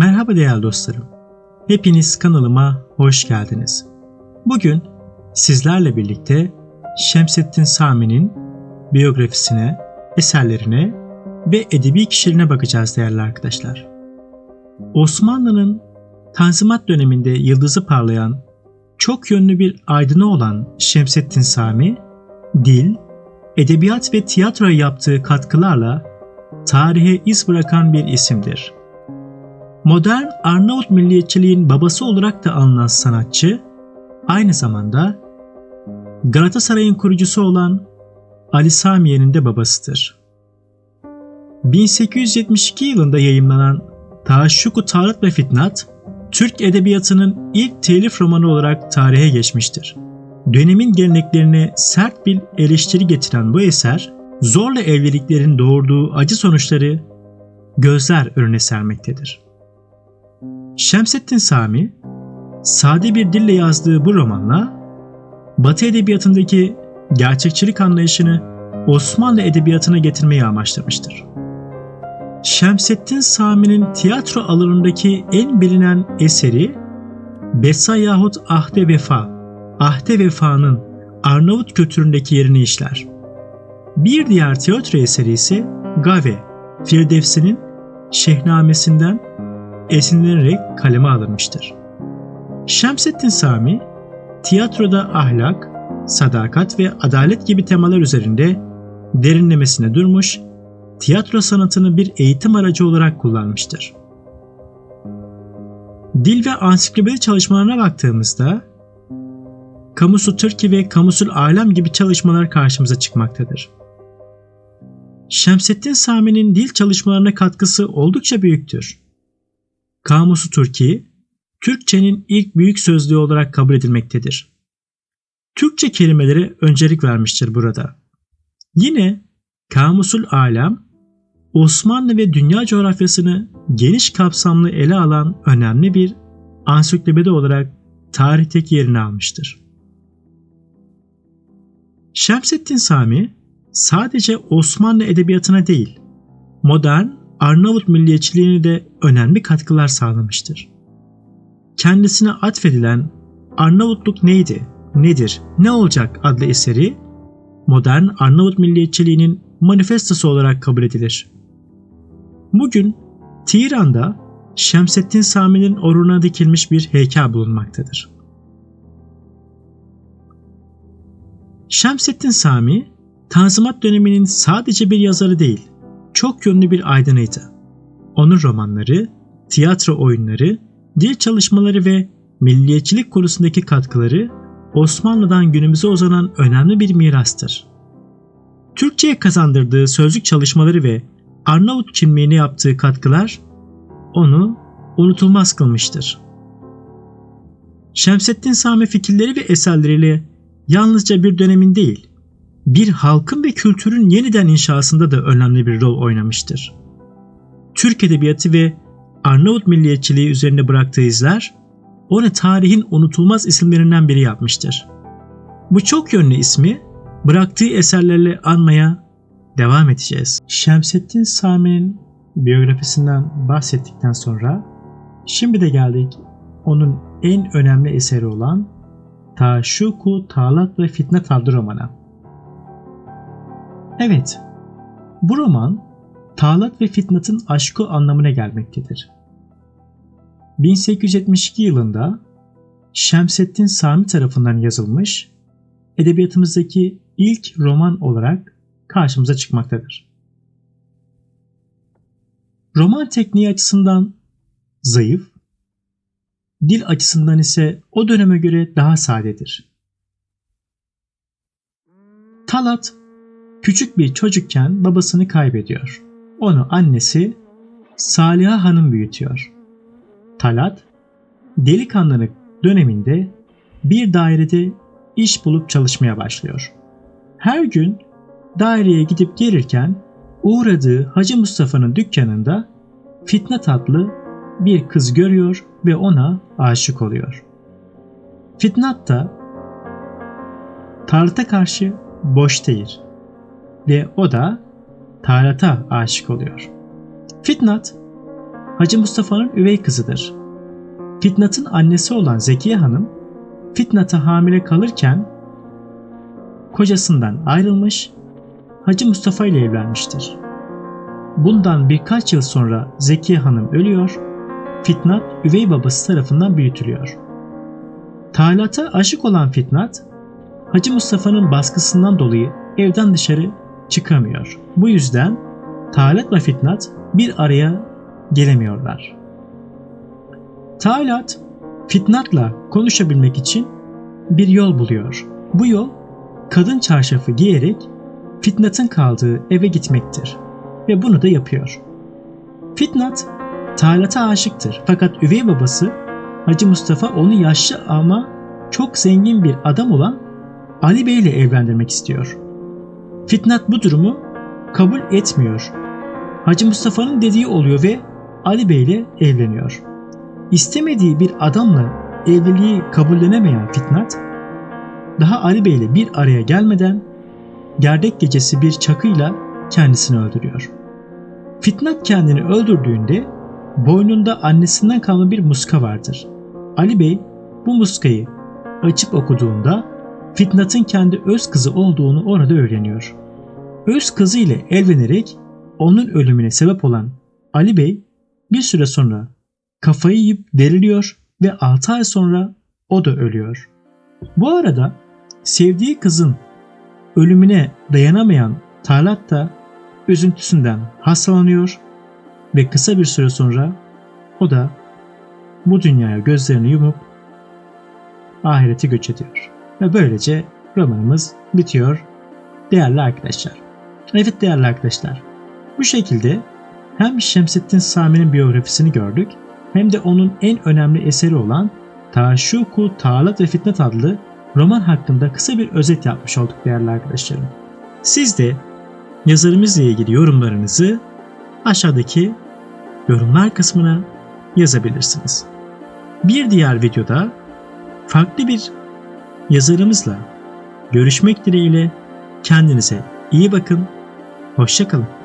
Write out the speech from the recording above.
Merhaba değerli dostlarım. Hepiniz kanalıma hoş geldiniz. Bugün sizlerle birlikte Şemsettin Sami'nin biyografisine, eserlerine ve edebi kişiliğine bakacağız değerli arkadaşlar. Osmanlı'nın Tanzimat döneminde yıldızı parlayan, çok yönlü bir aydını olan Şemsettin Sami, dil, edebiyat ve tiyatroya yaptığı katkılarla tarihe iz bırakan bir isimdir. Modern Arnavut milliyetçiliğin babası olarak da anılan sanatçı, aynı zamanda Galatasaray'ın kurucusu olan Ali Samiye'nin de babasıdır. 1872 yılında yayımlanan Taşşuku Tarık ve Fitnat, Türk edebiyatının ilk telif romanı olarak tarihe geçmiştir. Dönemin geleneklerine sert bir eleştiri getiren bu eser, zorla evliliklerin doğurduğu acı sonuçları gözler önüne sermektedir. Şemsettin Sami, sade bir dille yazdığı bu romanla Batı edebiyatındaki gerçekçilik anlayışını Osmanlı edebiyatına getirmeyi amaçlamıştır. Şemsettin Sami'nin tiyatro alanındaki en bilinen eseri Besa yahut Ahde Vefa, Ahde Vefa'nın Arnavut kültüründeki yerini işler. Bir diğer tiyatro eseri ise Gave, Firdevsi'nin Şehnamesinden esinlenerek kaleme alınmıştır. Şemsettin Sami, tiyatroda ahlak, sadakat ve adalet gibi temalar üzerinde derinlemesine durmuş, tiyatro sanatını bir eğitim aracı olarak kullanmıştır. Dil ve ansiklopedi çalışmalarına baktığımızda Kamusu Türkiye ve Kamusul Alem gibi çalışmalar karşımıza çıkmaktadır. Şemsettin Sami'nin dil çalışmalarına katkısı oldukça büyüktür. Kamusu Türkiye, Türkçenin ilk büyük sözlüğü olarak kabul edilmektedir. Türkçe kelimelere öncelik vermiştir burada. Yine Kamusul Alem, Osmanlı ve dünya coğrafyasını geniş kapsamlı ele alan önemli bir ansiklopedi olarak tarihteki yerini almıştır. Şemsettin Sami sadece Osmanlı edebiyatına değil, modern Arnavut milliyetçiliğine de önemli katkılar sağlamıştır. Kendisine atfedilen Arnavutluk neydi, nedir, ne olacak adlı eseri modern Arnavut milliyetçiliğinin manifestosu olarak kabul edilir. Bugün Tiran'da Şemsettin Sami'nin oruna dikilmiş bir heykel bulunmaktadır. Şemsettin Sami, Tanzimat döneminin sadece bir yazarı değil, çok yönlü bir aydınıydı. Onun romanları, tiyatro oyunları, dil çalışmaları ve milliyetçilik konusundaki katkıları Osmanlı'dan günümüze uzanan önemli bir mirastır. Türkçe'ye kazandırdığı sözlük çalışmaları ve Arnavut kimliğine yaptığı katkılar onu unutulmaz kılmıştır. Şemsettin Sami fikirleri ve eserleriyle yalnızca bir dönemin değil, bir halkın ve kültürün yeniden inşasında da önemli bir rol oynamıştır. Türk edebiyatı ve Arnavut milliyetçiliği üzerine bıraktığı izler, onu tarihin unutulmaz isimlerinden biri yapmıştır. Bu çok yönlü ismi bıraktığı eserlerle anmaya devam edeceğiz. Şemsettin Sami'nin biyografisinden bahsettikten sonra şimdi de geldik onun en önemli eseri olan Taşuku Talat ve Fitnet adlı romana. Evet, bu roman Talat ve Fitnat'ın aşkı anlamına gelmektedir. 1872 yılında Şemsettin Sami tarafından yazılmış, edebiyatımızdaki ilk roman olarak karşımıza çıkmaktadır. Roman tekniği açısından zayıf, dil açısından ise o döneme göre daha sadedir. Talat küçük bir çocukken babasını kaybediyor. Onu annesi Saliha Hanım büyütüyor. Talat delikanlılık döneminde bir dairede iş bulup çalışmaya başlıyor. Her gün daireye gidip gelirken uğradığı Hacı Mustafa'nın dükkanında Fitnat adlı bir kız görüyor ve ona aşık oluyor. Fitnat da Talat'a karşı boş değil ve o da Talat'a aşık oluyor. Fitnat Hacı Mustafa'nın üvey kızıdır. Fitnat'ın annesi olan Zekiye Hanım, Fitnat'a hamile kalırken kocasından ayrılmış, Hacı Mustafa ile evlenmiştir. Bundan birkaç yıl sonra Zekiye Hanım ölüyor, Fitnat üvey babası tarafından büyütülüyor. Talat'a aşık olan Fitnat, Hacı Mustafa'nın baskısından dolayı evden dışarı çıkamıyor. Bu yüzden Talat ve Fitnat bir araya gelemiyorlar. Talat, Fitnat'la konuşabilmek için bir yol buluyor. Bu yol kadın çarşafı giyerek Fitnat'ın kaldığı eve gitmektir ve bunu da yapıyor. Fitnat Talat'a aşıktır fakat üvey babası Hacı Mustafa onu yaşlı ama çok zengin bir adam olan Ali Bey ile evlendirmek istiyor. Fitnat bu durumu kabul etmiyor. Hacı Mustafa'nın dediği oluyor ve Ali Bey ile evleniyor. İstemediği bir adamla evliliği kabullenemeyen Fitnat, daha Ali Bey ile bir araya gelmeden gerdek gecesi bir çakıyla kendisini öldürüyor. Fitnat kendini öldürdüğünde boynunda annesinden kalma bir muska vardır. Ali Bey bu muskayı açıp okuduğunda Fitnat'ın kendi öz kızı olduğunu orada öğreniyor. Öz kızı ile evlenerek onun ölümüne sebep olan Ali Bey bir süre sonra kafayı yiyip deliriyor ve 6 ay sonra o da ölüyor. Bu arada sevdiği kızın ölümüne dayanamayan Talat da üzüntüsünden hastalanıyor ve kısa bir süre sonra o da bu dünyaya gözlerini yumup ahirete göç ediyor. Ve böylece romanımız bitiyor değerli arkadaşlar. Evet değerli arkadaşlar. Bu şekilde hem Şemsettin Sami'nin biyografisini gördük hem de onun en önemli eseri olan Taşuku, Talat ve Fitnet adlı roman hakkında kısa bir özet yapmış olduk değerli arkadaşlarım. Siz de yazarımızla ilgili yorumlarınızı aşağıdaki yorumlar kısmına yazabilirsiniz. Bir diğer videoda farklı bir yazarımızla görüşmek dileğiyle kendinize iyi bakın, hoşçakalın.